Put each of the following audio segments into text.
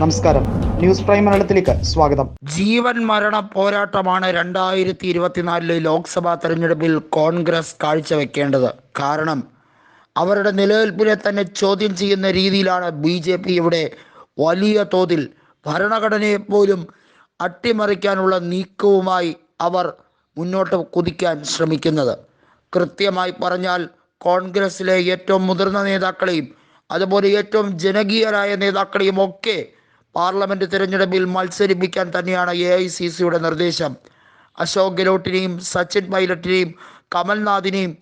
നമസ്കാരം. News prime മലയാളത്തിലേക്ക് സ്വാഗതം. ജീവൻ മരണ പോരാട്ടമാണ് രണ്ടായിരത്തി ഇരുപത്തിനാലിലെ ലോക്സഭാ തെരഞ്ഞെടുപ്പിൽ കോൺഗ്രസ് കാഴ്ചവെക്കേണ്ടത്. കാരണം അവരുടെ നിലനിൽപ്പിനെ തന്നെ ചോദ്യം ചെയ്യുന്ന രീതിയിലാണ് ബി ജെ പി ഇവിടെ വലിയ തോതിൽ ഭരണഘടനയെ പോലും അട്ടിമറിക്കാനുള്ള നീക്കവുമായി അവർ മുന്നോട്ട് കുതിക്കാൻ ശ്രമിക്കുന്നത്. കൃത്യമായി പറഞ്ഞാൽ കോൺഗ്രസിലെ ഏറ്റവും മുതിർന്ന നേതാക്കളെയും അതുപോലെ ഏറ്റവും ജനകീയരായ നേതാക്കളെയും ഒക്കെ പാർലമെന്റ് തിരഞ്ഞെടുപ്പിൽ മത്സരിപ്പിക്കാൻ തന്നെയാണ് എ ഐ സി സിയുടെ നിർദ്ദേശം. അശോക് ഗെഹ്ലോട്ടിനെയും സച്ചിൻ പൈലറ്റിനെയും കമൽനാഥിനെയും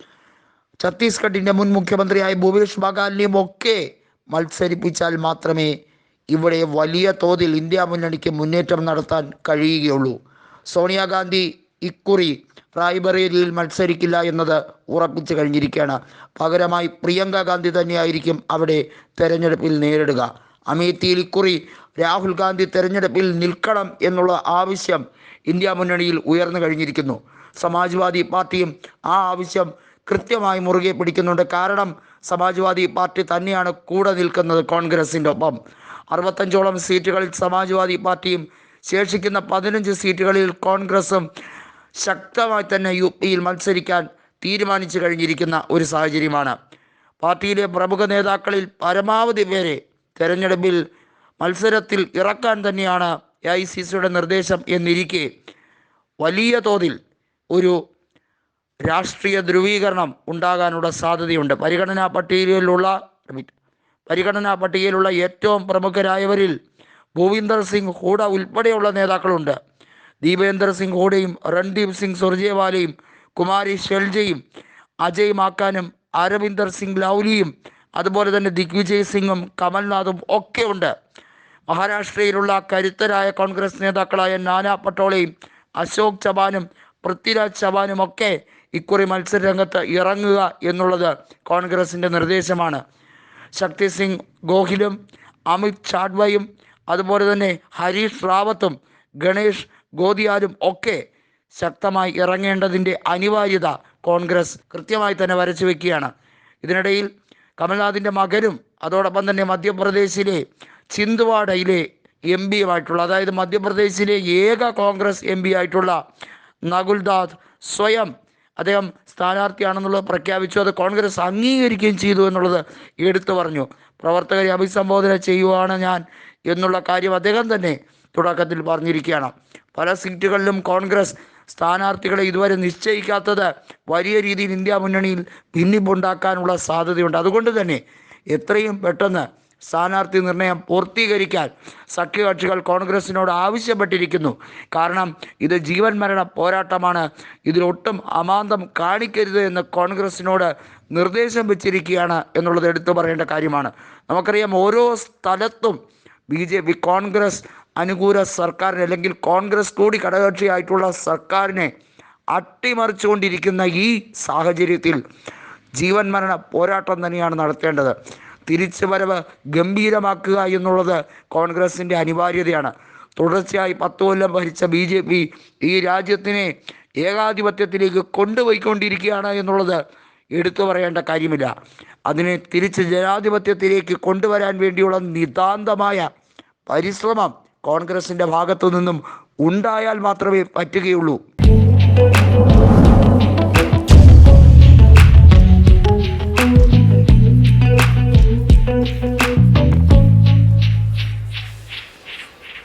ഛത്തീസ്ഗഡിന്റെ മുൻ മുഖ്യമന്ത്രിയായ ഭൂപേഷ് ബഗാലിനെയും ഒക്കെ മത്സരിപ്പിച്ചാൽ മാത്രമേ ഇവിടെ വലിയ തോതിൽ ഇന്ത്യ മുന്നണിക്ക് മുന്നേറ്റം നടത്താൻ കഴിയുകയുള്ളൂ. സോണിയാഗാന്ധി ഇക്കുറി റായ്ബറേലിയിൽ മത്സരിക്കില്ല എന്നത് ഉറപ്പിച്ചു കഴിഞ്ഞിരിക്കുകയാണ്. പകരമായി പ്രിയങ്ക ഗാന്ധി തന്നെയായിരിക്കും അവിടെ തെരഞ്ഞെടുപ്പിൽ നേരിടുക. അമേത്തിയിൽ ഇക്കുറി രാഹുൽ ഗാന്ധി തെരഞ്ഞെടുപ്പിൽ നിൽക്കണം എന്നുള്ള ആവശ്യം ഇന്ത്യ മുന്നണിയിൽ ഉയർന്നു കഴിഞ്ഞിരിക്കുന്നു. സമാജ്വാദി പാർട്ടിയും ആ ആവശ്യം കൃത്യമായി മുറുകെ പിടിക്കുന്നുണ്ട്. കാരണം സമാജ്വാദി പാർട്ടി തന്നെയാണ് കൂടെ നിൽക്കുന്നത് കോൺഗ്രസിന്റെ ഒപ്പം. അറുപത്തഞ്ചോളം സീറ്റുകളിൽ സമാജ്വാദി പാർട്ടിയും ശേഷിക്കുന്ന പതിനഞ്ച് സീറ്റുകളിൽ കോൺഗ്രസും ശക്തമായി തന്നെ യു പിയിൽ മത്സരിക്കാൻ തീരുമാനിച്ചു കഴിഞ്ഞിരിക്കുന്ന ഒരു സാഹചര്യമാണ്. പാർട്ടിയിലെ പ്രമുഖ നേതാക്കളിൽ പരമാവധി പേരെ തെരഞ്ഞെടുപ്പിൽ മത്സരത്തിൽ ഇറക്കാൻ തന്നെയാണ് എ ഐ സി സിയുടെ നിർദ്ദേശം എന്നിരിക്കെ വലിയ തോതിൽ ഒരു രാഷ്ട്രീയ ധ്രുവീകരണം ഉണ്ടാകാനുള്ള സാധ്യതയുണ്ട്. പരിഗണനാ പട്ടികയിലുള്ള പരിഗണനാ പട്ടികയിലുള്ള ഏറ്റവും പ്രമുഖരായവരിൽ ഭൂവിന്ദർ സിംഗ് ഹൂഡ ഉൾപ്പെടെയുള്ള നേതാക്കളുണ്ട്. ദീപേന്ദർ സിംഗ് ഹൂഡയും രൺദീപ് സിംഗ് സുർജേവാലയും കുമാരി ഷെൽജയും അജയ് മാക്കാനും അരവിന്ദർ സിംഗ് ലൗലിയും അതുപോലെ തന്നെ ദിഗ്വിജയ് സിംഗും കമൽനാഥും ഒക്കെ ഉണ്ട് മഹാരാഷ്ട്രയിലുള്ള കരുത്തരായ കോൺഗ്രസ് നേതാക്കളായ നാനാ പട്ടോളയും അശോക് ചവാനും പൃഥ്വിരാജ് ചവാനും ഒക്കെ ഇക്കുറി മത്സരരംഗത്ത് ഇറങ്ങുക എന്നുള്ളത് കോൺഗ്രസിന്റെ നിർദ്ദേശമാണ്. ശക്തി സിംഗ് ഗോഹിലും അമിത് ചാഡ്വയും അതുപോലെ തന്നെ ഹരീഷ് റാവത്തും ഗണേഷ് ഗോദിയാലും ഒക്കെ ശക്തമായി ഇറങ്ങേണ്ടതിന്റെ അനിവാര്യത കോൺഗ്രസ് കൃത്യമായി തന്നെ വരച്ചു വെക്കുകയാണ് ഇതിനിടയിൽ കമൽനാഥിന്റെ മകനും അതോടൊപ്പം തന്നെ മധ്യപ്രദേശിലെ ചിന്ദ്വാഡയിലെ എം ആയിട്ടുള്ള അതായത് മധ്യപ്രദേശിലെ ഏക കോൺഗ്രസ് എം പി ആയിട്ടുള്ള നകുൽദാസ് സ്വയം അദ്ദേഹം സ്ഥാനാർത്ഥിയാണെന്നുള്ളത് പ്രഖ്യാപിച്ചു. അത് കോൺഗ്രസ് അംഗീകരിക്കുകയും ചെയ്തു എന്നുള്ളത് എടുത്തു പറഞ്ഞു. പ്രവർത്തകരെ അഭിസംബോധന ചെയ്യുവാണ് ഞാൻ എന്നുള്ള കാര്യം അദ്ദേഹം തന്നെ തുടക്കത്തിൽ പറഞ്ഞിരിക്കുകയാണ്. പല സീറ്റുകളിലും കോൺഗ്രസ് സ്ഥാനാർത്ഥികളെ ഇതുവരെ നിശ്ചയിക്കാത്തത് വലിയ രീതിയിൽ ഇന്ത്യ മുന്നണിയിൽ ഭിന്നിപ്പുണ്ടാക്കാനുള്ള സാധ്യതയുണ്ട്. അതുകൊണ്ട് തന്നെ എത്രയും പെട്ടെന്ന് സ്ഥാനാർത്ഥി നിർണയം പൂർത്തീകരിക്കാൻ സഖ്യകക്ഷികൾ കോൺഗ്രസിനോട് ആവശ്യപ്പെട്ടിരിക്കുന്നു. കാരണം ഇത് ജീവൻ മരണ പോരാട്ടമാണ്. ഇതിലൊട്ടും അമാന്തം കാണിക്കരുത് എന്ന് കോൺഗ്രസിനോട് നിർദ്ദേശം വെച്ചിരിക്കുകയാണ് എന്നുള്ളത് എടുത്തു പറയേണ്ട കാര്യമാണ്. നമുക്കറിയാം ഓരോ സ്ഥലത്തും ബി കോൺഗ്രസ് അനുകൂല സർക്കാരിനെ അല്ലെങ്കിൽ കോൺഗ്രസ് കൂടി ഘടകകക്ഷിയായിട്ടുള്ള സർക്കാരിനെ അട്ടിമറിച്ചുകൊണ്ടിരിക്കുന്ന ഈ സാഹചര്യത്തിൽ ജീവൻ മരണ പോരാട്ടം തന്നെയാണ് നടത്തേണ്ടത്. തിരിച്ചു വരവ് ഗംഭീരമാക്കുക എന്നുള്ളത് കോൺഗ്രസിന്റെ അനിവാര്യതയാണ്. തുടർച്ചയായി പത്ത് കൊല്ലം ഭരിച്ച ബി ജെ പി ഈ രാജ്യത്തിനെ ഏകാധിപത്യത്തിലേക്ക് കൊണ്ടുപോയിക്കൊണ്ടിരിക്കുകയാണ് എന്നുള്ളത് എടുത്തു പറയേണ്ട കാര്യമില്ല. അതിനെ തിരിച്ച് ജനാധിപത്യത്തിലേക്ക് കൊണ്ടുവരാൻ വേണ്ടിയുള്ള നിതാന്തമായ പരിശ്രമം കോൺഗ്രസിന്റെ ഭാഗത്തു നിന്നും ഉണ്ടായാൽ മാത്രമേ പറ്റുകയുള്ളൂ.